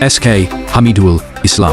S K Hamidul ইসলাম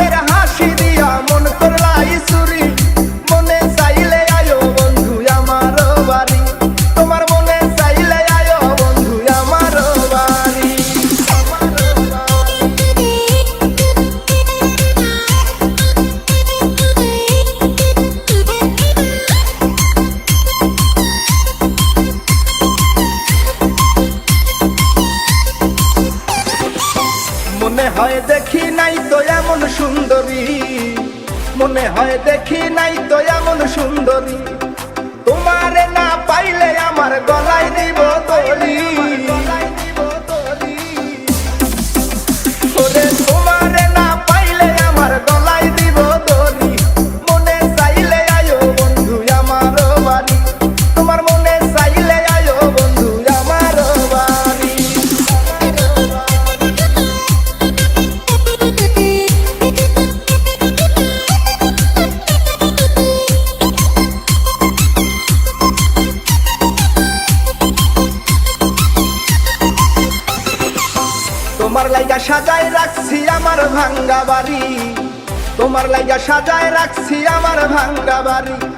দেখি নাই তো এমন সুন্দরী। মনে হয় দেখি নাই তো এমন সুন্দরী। তোমার লাইগা সাজায় রাখছি আমার ভাঙ্গা বাড়ি। তোমার লাইগা সাজায় রাখছি আমার ভাঙ্গা বাড়ি।